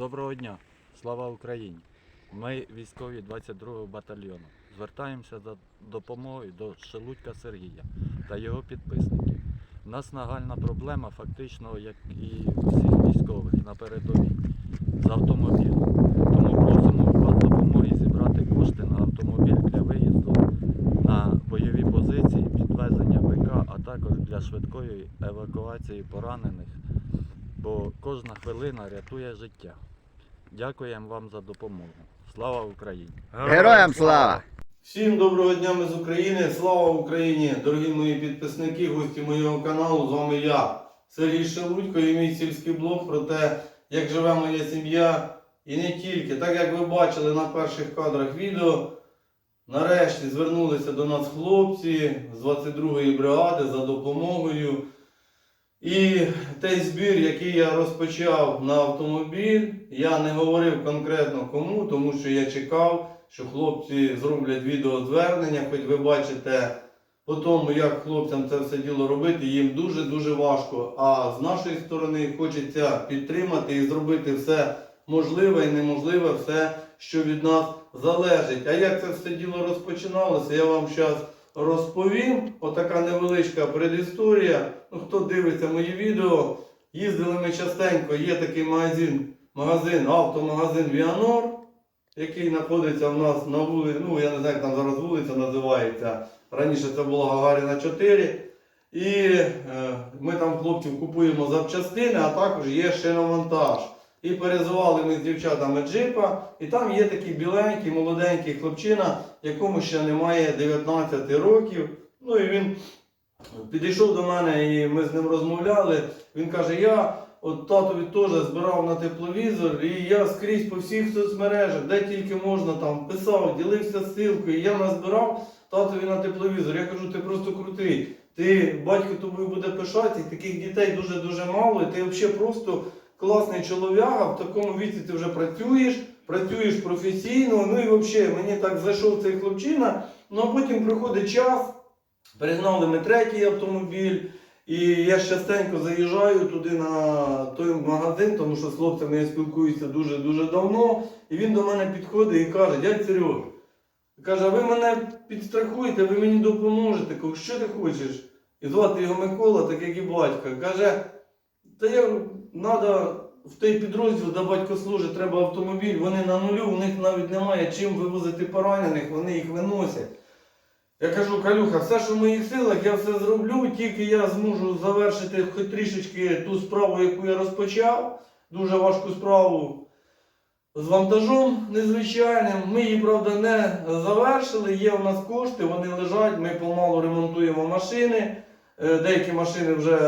Доброго дня, слава Україні! Ми військові 22-го батальйону. Звертаємося за допомогою до Шелудька Сергія та його підписників. У нас нагальна проблема, фактично, як і всіх військових на передовій з автомобілем. Тому просимо вас допомоги зібрати кошти на автомобіль для виїзду на бойові позиції, підвезення БК, а також для швидкої евакуації поранених бо кожна хвилина рятує життя. Дякуємо вам за допомогу. Слава Україні! Героям слава! Всім доброго дня ми з України, слава Україні! Дорогі мої підписники, гості моєго каналу, з вами я, Сергій Шелудько і мій сільський блог про те, як живе моя сім'я і не тільки. Так як ви бачили на перших кадрах відео, нарешті звернулися до нас хлопці з 22-ї бригади за допомогою. І той збір, який я розпочав на автомобіль, я не говорив конкретно кому, тому що я чекав, що хлопці зроблять відеозвернення, хоч ви бачите по тому, як хлопцям це все діло робити, їм дуже-дуже важко. А з нашої сторони хочеться підтримати і зробити все можливе і неможливе, все, що від нас залежить. А як це все діло розпочиналося, я вам зараз розповім. Отака невеличка предісторія. Ну, хто дивиться мої відео, їздили ми частенько, є такий магазин, магазин, автомагазин Віанор, який знаходиться в нас на вулиці, ну я не знаю, як там зараз вулиця називається. Раніше це була Гагаріна 4. І е, ми там хлопців купуємо запчастини, а також є шиномонтаж. І перезували ми з дівчатами джипа, і там є такий біленький, молоденький хлопчина, якому ще немає 19 років. Ну і він підійшов до мене і ми з ним розмовляли. Він каже: я от татові теж збирав на тепловізор, і я скрізь по всіх соцмережах, де тільки можна там писав, ділився ссылкою, я назбирав татові на тепловізор. Я кажу, ти просто крутий. Ти батько тобою буде пишатися, таких дітей дуже-дуже мало, і ти взагалі просто класний чолов'яга, в такому віці ти вже працюєш, працюєш професійно. Ну і взагалі мені так зайшов цей хлопчина. Ну а потім приходить час, перегнали ми третій автомобіль. І я частенько заїжджаю туди на той магазин, тому що з хлопцями я спілкуюся дуже-дуже давно. І він до мене підходить і каже, дядь Сереж, каже, ви мене підстрахуєте, ви мені допоможете. Що ти хочеш? І звати його Микола, так як і батька. Каже, та я треба в той підрозділ, де батько служить, треба автомобіль, вони на нулю, у них навіть немає чим вивозити поранених, вони їх виносять. Я кажу, Калюха, все, що в моїх силах, я все зроблю, тільки я зможу завершити хоч трішечки ту справу, яку я розпочав. Дуже важку справу з вантажом незвичайним. Ми її, правда, не завершили. Є у нас кошти, вони лежать, ми помалу ремонтуємо машини. Е, Деякі машини вже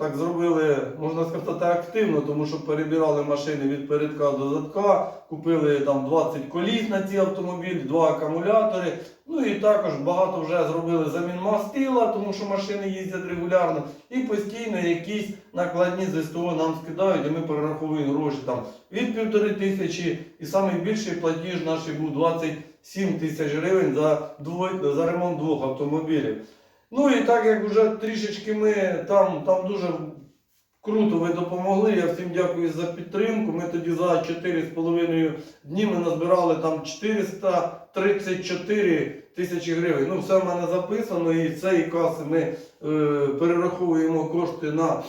так зробили, можна сказати, активно, тому що перебирали машини від передка до задка, купили там 20 коліс на ці автомобілі, два акумулятори. Ну і також багато вже зробили замін мастила, тому що машини їздять регулярно. І постійно якісь накладні з СТО нам скидають, і ми перераховуємо гроші там від півтори тисячі. І найбільший платіж наш був 27 тисяч гривень за, дво- за ремонт двох автомобілів. Ну і так як вже трішечки ми там, там дуже круто ви допомогли. Я всім дякую за підтримку. Ми тоді за 4,5 дні ми назбирали там 434 тисячі гривень. Ну, все в мене записано, і з цієї каси ми е, перераховуємо кошти на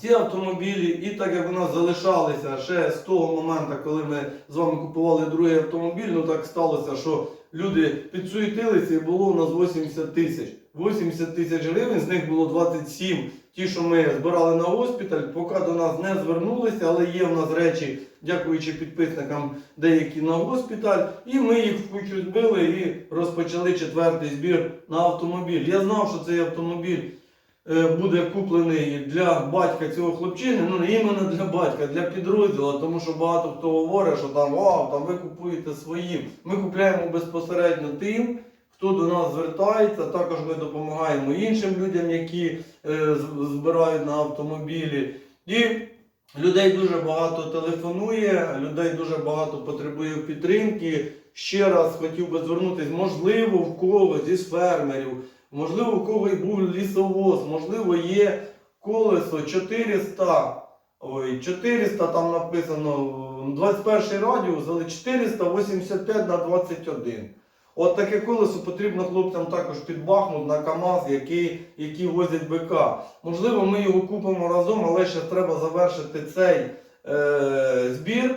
ці автомобілі. І так як у нас залишалися ще з того моменту, коли ми з вами купували другий автомобіль, ну так сталося, що люди підсуетилися і було у нас 80 тисяч. 80 тисяч гривень, з них було 27 ті, що ми збирали на госпіталь, поки до нас не звернулися, але є в нас речі, дякуючи підписникам, деякі на госпіталь. І ми їх в кучу збили і розпочали четвертий збір на автомобіль. Я знав, що цей автомобіль е, буде куплений для батька цього хлопчини, ну не іменно для батька, для підрозділу, тому що багато хто говорить, що там вау, там ви купуєте своїм. Ми купуємо безпосередньо тим. Хто до нас звертається, також ми допомагаємо іншим людям, які е, збирають на автомобілі. І людей дуже багато телефонує, людей дуже багато потребує підтримки. Ще раз хотів би звернутися, можливо, в кого зі фермерів, можливо, в кого і був лісовоз, можливо, є колесо 400. Ой, 400 там написано 21 радіус, але 485 на 21. От таке колесо потрібно хлопцям також під Бахмут на КАМАЗ, які, які возять БК. Можливо, ми його купимо разом, але ще треба завершити цей е, збір.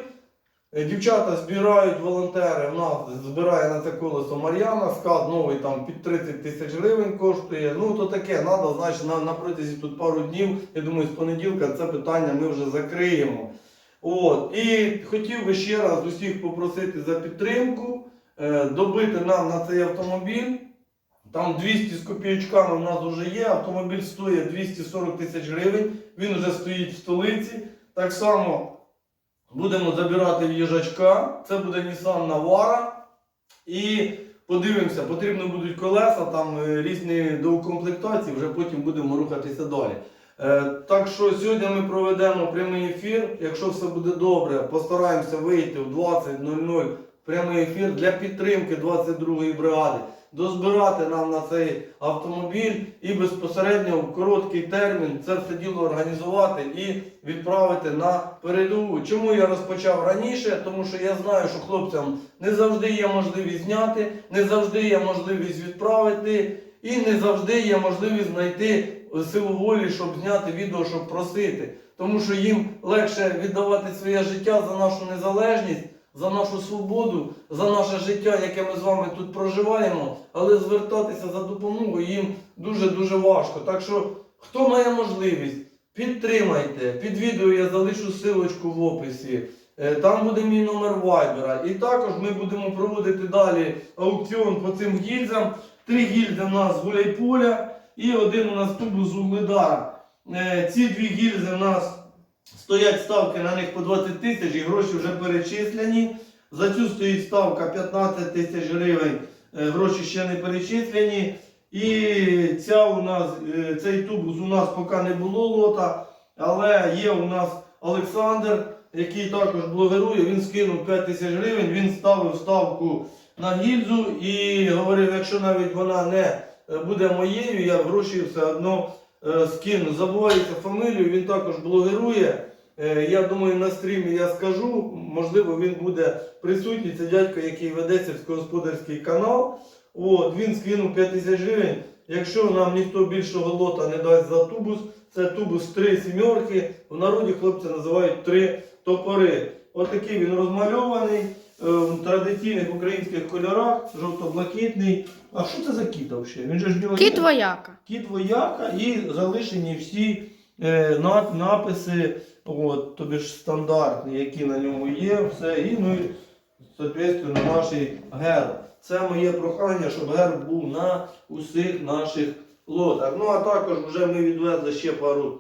Е, Дівчата збирають волонтери. В нас збирає на це колесо Мар'яна, скат новий там під 30 тисяч гривень коштує. Ну то таке, треба, значить, на, на протязі тут пару днів. Я думаю, з понеділка це питання ми вже закриємо. От. І хотів би ще раз усіх попросити за підтримку, добити нам на цей автомобіль. Там 200 з копійочками в нас вже є. Автомобіль стоїть 240 тисяч гривень. Він вже стоїть в столиці. Так само будемо забирати їжачка. Це буде Nissan Navara. І подивимося, потрібно будуть колеса, там е, різні доукомплектації, вже потім будемо рухатися далі. Е, Так що сьогодні ми проведемо прямий ефір. Якщо все буде добре, постараємося вийти в 20.00 прямий ефір для підтримки 22-ї бригади. Дозбирати нам на цей автомобіль і безпосередньо в короткий термін це все діло організувати і відправити на передову. Чому я розпочав раніше? Тому що я знаю, що хлопцям не завжди є можливість зняти, не завжди є можливість відправити, і не завжди є можливість знайти силу волі, щоб зняти відео, щоб просити. Тому що їм легше віддавати своє життя за нашу незалежність, за нашу свободу, за наше життя, яке ми з вами тут проживаємо, але звертатися за допомогою їм дуже-дуже важко. Так що, хто має можливість, підтримайте. Під відео я залишу силочку в описі. Е, Там буде мій номер вайбера. І також ми будемо проводити далі аукціон по цим гільзам. Три гільзи в нас з гуляйполя і один у нас тубус з угледара. Е, Ці дві гільзи в нас стоять ставки на них по 20 тисяч і гроші вже перечислені. За цю стоїть ставка 15 тисяч гривень, е, гроші ще не перечислені. І ця у нас, е, цей тубус у нас поки не було лота, але є у нас Олександр, який також блогерує, він скинув 5 тисяч гривень, він ставив ставку на гільзу і говорив, якщо навіть вона не е, буде моєю, я гроші все одно скину. Забувається фамілію, він також блогерує. Е, Я думаю, на стрімі я скажу, можливо, він буде присутній. Це дядько, який веде сільськогосподарський канал. От, він скинув 5 тисяч гривень. Якщо нам ніхто більшого лота не дасть за тубус, це тубус 3 сімерки. В народі хлопці називають три топори. Отакий він розмальований е, в традиційних українських кольорах, жовто-блакитний. А що це за кіт взагалі? Він же ж нього є. Кіт вояка. Кіт вояка і залишені всі е, на- написи, от, тобі ж стандартні, які на ньому є, все. І ну, і, соответственно, наш герб. Це моє прохання, щоб герб був на усіх наших лотах. Ну а також вже ми відвезли ще пару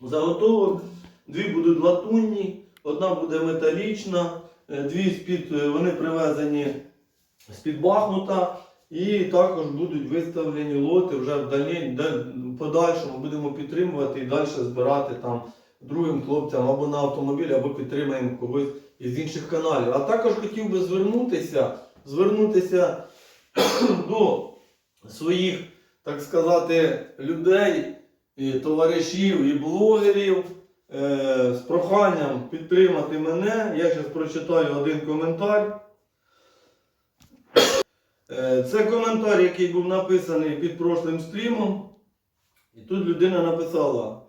заготовок. Дві будуть латунні, одна буде металічна, е, дві з-під, е, вони привезені з-під Бахмута. І також будуть виставлені лоти вже в далі, да- подальшому будемо підтримувати і далі збирати там другим хлопцям або на автомобіль, або підтримаємо когось із інших каналів. А також хотів би звернутися, звернутися до своїх, так сказати, людей, і товаришів і блогерів е, з проханням підтримати мене. Я зараз прочитаю один коментар. Е, Це коментар, який був написаний під прошлим стрімом. І тут людина написала.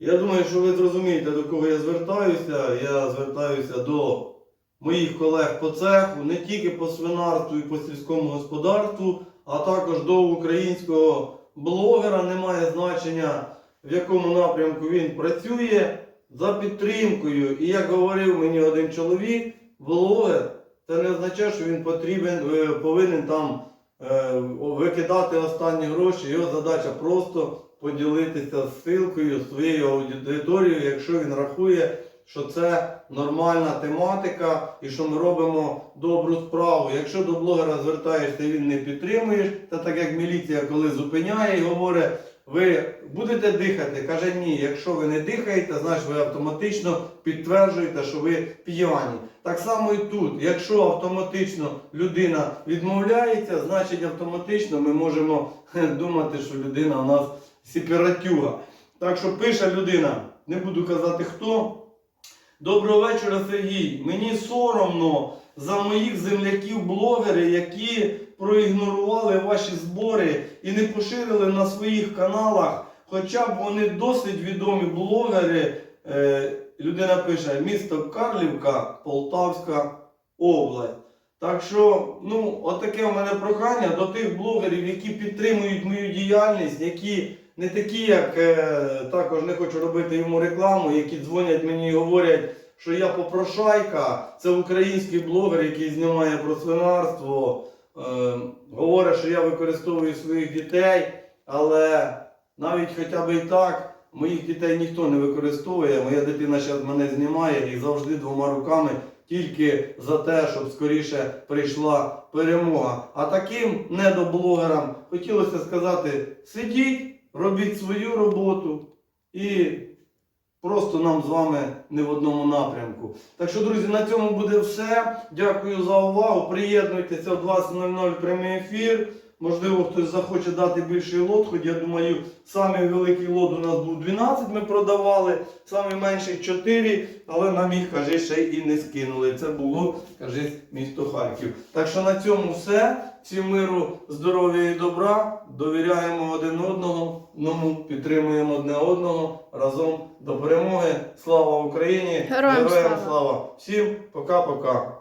Я думаю, що ви зрозумієте, до кого я звертаюся. Я звертаюся до моїх колег по цеху, не тільки по свинарству і по сільському господарству, а також до українського блогера. Немає значення, в якому напрямку він працює за підтримкою. І як говорив мені один чоловік, блогер. Це не означає, що він потрібен, е, повинен там е, викидати останні гроші. Його задача просто поділитися з своєю аудиторією, якщо він рахує, що це нормальна тематика і що ми робимо добру справу. Якщо до блогера звертаєшся і він не підтримуєш, це так як міліція коли зупиняє і говорить. Ви будете дихати? Каже ні. Якщо ви не дихаєте, значить ви автоматично підтверджуєте, що ви п'яні. Так само і тут. Якщо автоматично людина відмовляється, значить автоматично ми можемо думати, що людина у нас сепаратюга. Так що пише людина, не буду казати хто. Доброго вечора, Сергій. Мені соромно за моїх земляків-блогери, які проігнорували ваші збори і не поширили на своїх каналах, хоча б вони досить відомі блогери. Е, людина пише місто Карлівка, Полтавська область. Так що, ну, отаке в мене прохання до тих блогерів, які підтримують мою діяльність, які не такі, як е, також не хочу робити йому рекламу, які дзвонять мені і говорять, що я попрошайка, це український блогер, який знімає про свинарство, е, говорить, що я використовую своїх дітей, але навіть хоча б і так. Моїх дітей ніхто не використовує. Моя дитина зараз мене знімає і завжди двома руками тільки за те, щоб скоріше прийшла перемога. А таким недоблогерам хотілося сказати: сидіть, робіть свою роботу і просто нам з вами не в одному напрямку. Так що, друзі, на цьому буде все. Дякую за увагу. Приєднуйтеся в 20.00 прямий ефір. Можливо, хтось захоче дати більший лот, хоч я думаю, самий великий лот у нас був 12, ми продавали, самий менший 4, але нам їх, каже, ще й не скинули. Це було, каже, місто Харків. Так що на цьому все. Всім миру, здоров'я і добра. Довіряємо один одного, ну, підтримуємо одне одного разом до перемоги. Слава Україні! Героям слава! слава! Всім пока-пока!